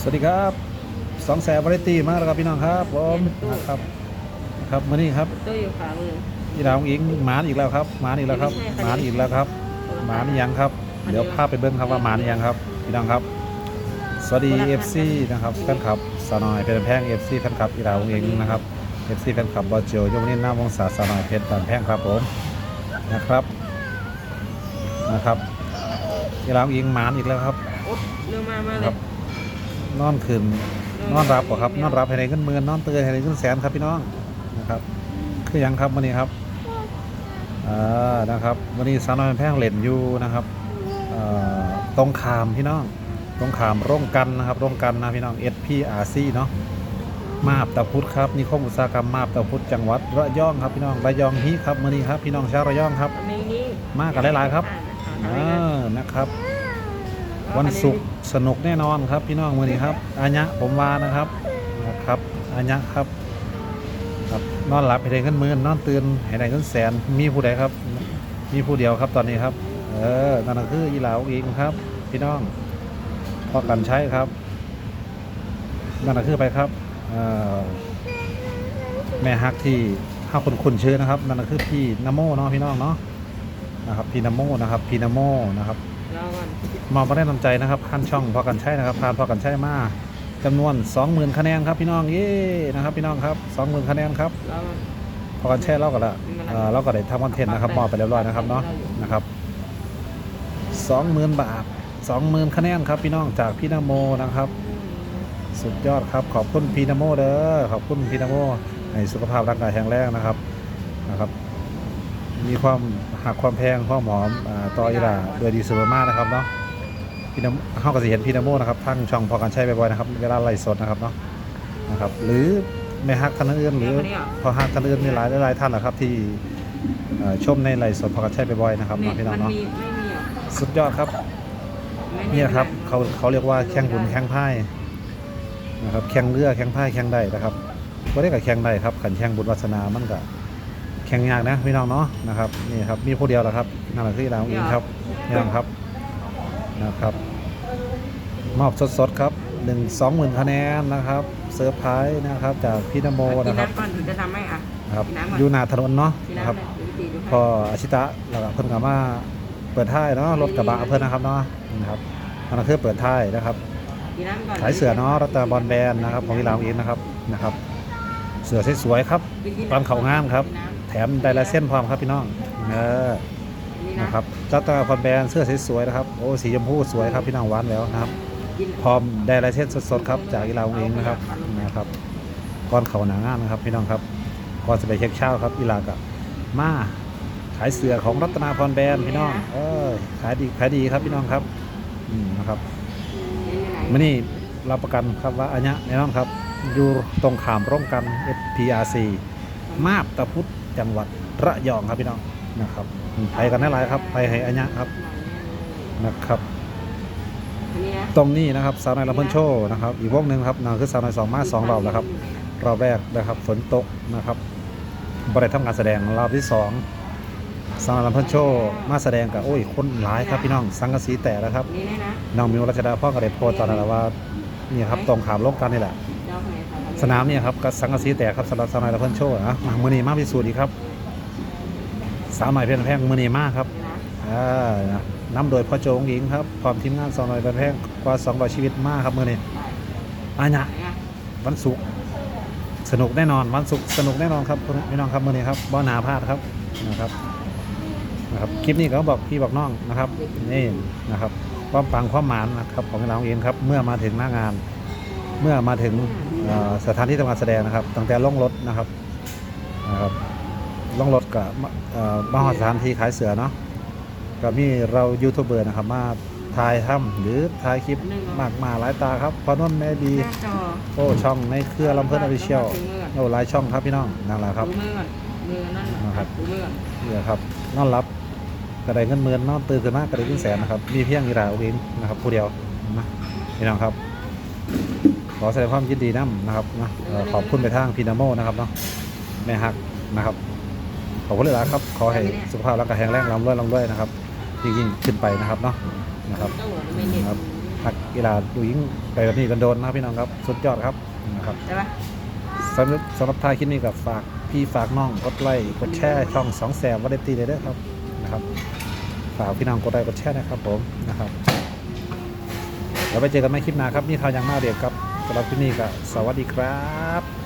สวัสดีครับสองแสบวาไรตี้มากแล้วครับพี่น้องครับผมนะครับครับมื่อนี้ครับตู้อยู่ขวามือพี่ดาวอิงหมานอีกแล้วครับหมานอีกแล้วครับไม่ใช่หมานอีกแล้วครับหมานอีกยังครับ เดี๋ยวพาไปเบิ้งครับว่าหมานอีกยังครับพี่น้องครับ สวัสดีเอฟซีนะครับแฟนคลับสาวน้อยเป็นแพงเอฟซีแฟนคลับพี่ดาวอิงนะครับเอฟซีแฟนคลับบอลโจยกนิ้วหน้าวงศาสาวน้อยเพชรบานแพงครับผมนะครับนะครับพี่ดาวอิงหมานอีกแล้วครับโอ๊ยเรื่องมามาคเลรัยบ นอนคืนนอนรับบ่ครับนอนรับให้ได้เงินหมื่นนอนตื่นให้ได้เงินแสนครับพี่น้องนะครับ คือหยังครับวันนี้ครับอ่านะครับวันนี้สาวน้อยแพงเล่นอยู่นะครับเอ่อตรงขามพี่น้องตรงขามร่วมกันนะครับร่วมกันนะพี่น้อง SPRC เนาะมาบตะพุธครับนิคมอุตสาหกรรมมาบตะพุธจังหวัดระยองครับพี่น้องระยองฮีครับวันนี้ครับพี่น้องชาวระยองครับอันนี้นี่มากันหลายๆครับอ่านะครับ วันศุกร์สนุกแน่นอนครับพี่น้องมือนี้ครับอาญะผมว่านะครับนะครับอาญะครับครับนอนหลับให้ได้เงินหมื่นนอนตื่นให้ได้เงินแสนมีผู้ใดครับ มีผู้เดียวครับตอนนี้ครับ เออนั่นก็คืออีหลาวเองครับ พี่น้องพอกันใช้ครับนั่นก็คือไปครับเอ่อแม่ฮักที่ห้าคนคุ้นชื่อนะครับนั่นก็คือพี่นโมเนาะพี่น้องเนาะนะครับพี่นโมนะครับพี่นโมนะครับรอก่อน มอบมาได้นำใจนะครับผ่านช่องพอกันใช้นะครับผ่านพอกันใช้มาจำนวน 20,000คะแนนครับพี่น้องเย้นะครับพี่น้องครับ 20,000คะแนนครับรอก่อนพอกันใช้เราก็ละเอ่อเราก็ได้ทำคอนเทนต์นะครับมอบไปเรียบร้อยนะครับเนาะนะครับ20,000 บาท 20,000คะแนนครับพี่น้องจากพี่นโมนะครับ สุดยอดครับขอบคุณพี่นโมเด้อขอบคุณพี่นโมให้สุขภาพร่างกายแข็งแรงนะครับนะครับ มีความหักความแพงความหอมอ่าต่ออีหลาโดยดีเสมอมากนะครับเนาะพี่นโมเขาก็จะเห็นพี่นโมนะครับทั้งช่องพอกันใช้บ่อยๆนะครับเวลาไลฟ์สดนะครับเนาะนะครับหรือแม่ฮักท่านอื่นหรือพอฮักท่านอื่นมีหลายหลายท่านนะครับที่เอ่อชมในไลฟ์สดพอกันใช้บ่อยๆนะครับเน็เนาะตพี่น้องมันเนาะมีไม่มีเหรอสุดยอดครับไม่เนี่ยครับเขาเขาเรียกว่าแข่งบุญแข่งไพ่นะครับแข่งเรือแข่งไพ่แข่งได้นะครับก็ได้กับแข่งได้ครับขันแข่งบุญวาสนามันก็ แข่งยากนะพี่น้องเนาะนะครับนี่ครับมีผู้เดียวแหละครับนั่นแหละคือดาวอิงครับนี่ครับนะครับ มอบสดๆครับหนึ่งสองหมื่นคะแนนนะครับเซอร์ไพรส์นะครับ จากพี่นโมกินนะครับน้ำก่อนถึงจะทำให้อะนะครับกินน้ำก่อนอยู่หน้าถนนเนาะกินนะครับน้ำเลยวิธีดูให้พออาชิตะแล้วก็เพิ่นก็มาเปิดท้ายเนาะรถกระบะเพิ่นนะครับเนาะนะครับอันนั้นคือเปิดท้ายนะครับกินน้ำก่อนขายเสือเนาะรัตบอลแบรนด์นะครับของที่เราเองนะครับนะครับ เสือสวยๆครับตอนเขางามครับกินน้ำ แถมไดลายเส้นพร้อมครับพี่น้องเออนี่นะครับรัตบอลแบรนด์เสื้อสวยๆนะครับโอ้สีชมพูสวยครับพี่น้องหวานแล้วนะครับกินพร้อมไดลายเส้นสดๆครับจากที่เราเองนะครับนะครับก้อนเขาหนางานนะครับพี่น้องครับก่อนจะไปเช็คเช้าครับอีลากะมาขายเสือของรัตนาพรแบรนด์พี่น้องเออขายดีขายดีครับพี่น้องครับอืมนะครับกินไปไหนมื่อนี้รับประกันครับว่าอันเนี้ยแน่นอนครับ อยู่ตรงขามร่วมกัน SPRC มาบตะพุธ จังหวัดระยองครับพี่น้องนะครับไปกันได้หลายครับ ไปให้อันเนี้ยครับนะครับอันนี้นะตรงนี้นะครับสาวน้อยลำเพิ่นโชว์นะครับ อีกวงหนึ่งครับนั่นคือสาวน้อยสองมาสองรอบแล้วครับรอบแรกนะครับฝนตกนะครับบริษัททำการแสดงรอบที่สองสาวน้อยลำเพิ่นโชว์มาแสดงกับโอ้ยคนหลายครับพี่น้องสังกะสีแตกแล้วครับนี่นะน้องมิวรัชดาพ่อก็ได้โพสต์ตอนนั้นแหละว่านี่ครับตรงขามร่วมกันนี่แหละ สนามเนี่ยครับกับสังกะสีแตกครับสำหรับสาวน้อยลำเพิ่นโชว์นะมามือนี้มากพิสูจน์อีกครับสาวน้อยเพียนแพงมือนี้มากครับนี่นะอ่านะนำโดยพ่อโจงหญิงครับพร้อมทีมงานสาวน้อยเพียนแพงกว่า200ชีวิตมากครับมือนี้อันนี้ยไหนอะวันศุกร์สนุกแน่นอนวันศุกร์สนุกแน่นอนครับพี่น้องครับมือนี้ครับบ่หนาพลาดครับนะครับนะครับคลิปนี้ก็บอกพี่บอกน้องนะครับนี่นะครับความปังความหมานนะครับของเราเองครับเมื่อมาถึงหน้างาน เมื่อมาถึง สถานที่ทำการแสดงนะครับ ตั้งแต่ล่องรถนะครับนะครับล่องรถกับเอ่อมาหอดสถานที่ขายเสือเนาะก็มีเรายูทูบเบอร์นะครับมาถ่ายทำหรือถ่ายคลิปมากมาหลายตาครับพอนนท์แม่ดีหน้าจอโอ้ช่องในเครือลำเพิ่นออฟฟิเชียลดูมือก่อนโอ้หลายช่องครับพี่น้องนั่นแหละครับดูมือก่อนมือนั่นนะครับดูมือก่อนเนี่ยครับนอนรับกระไดเงินหมื่นนอนตื่นขึ้นมากระไดเงินแสนนะครับมีเพียงอีหลาเองนะครับผู้เดียวนะพี่น้องครับ ขอแสดงความยินดีนํนะครับนะเอ่อขอบคุณไปทางพีนาโมนะครับเนาะแม่ฮักนะครับขอบคุณเลยละครับ ขอให้สุขภาพร่างกายแข็งแรงร่ำรวยร่ำรวยนะครับยิ่งๆขึ้นไปนะครับเนาะนะครับเจ้าหัวไม่เน็ตครับฮักกีฬาดูยิงไปแบบนี้กันโดนนะครับพี่น้องครับ สุดยอดครับนะครับใช่ปะสำหรับสำหรับท้ายคลิปนี้กับฝากพี่ฝากน้องกดไลค์กดแชร์ช่องสองแสบวัดตีเลยเด้อครับนะครับฝากพี่น้องกดไลค์กดแชร์นะครับผมนะครับแล้วไปเจอกันใหม่คลิปหน้าครับนี่ข่าวยังมาเดียวครับ สำหรับที่นี่ก็สวัสดีครับ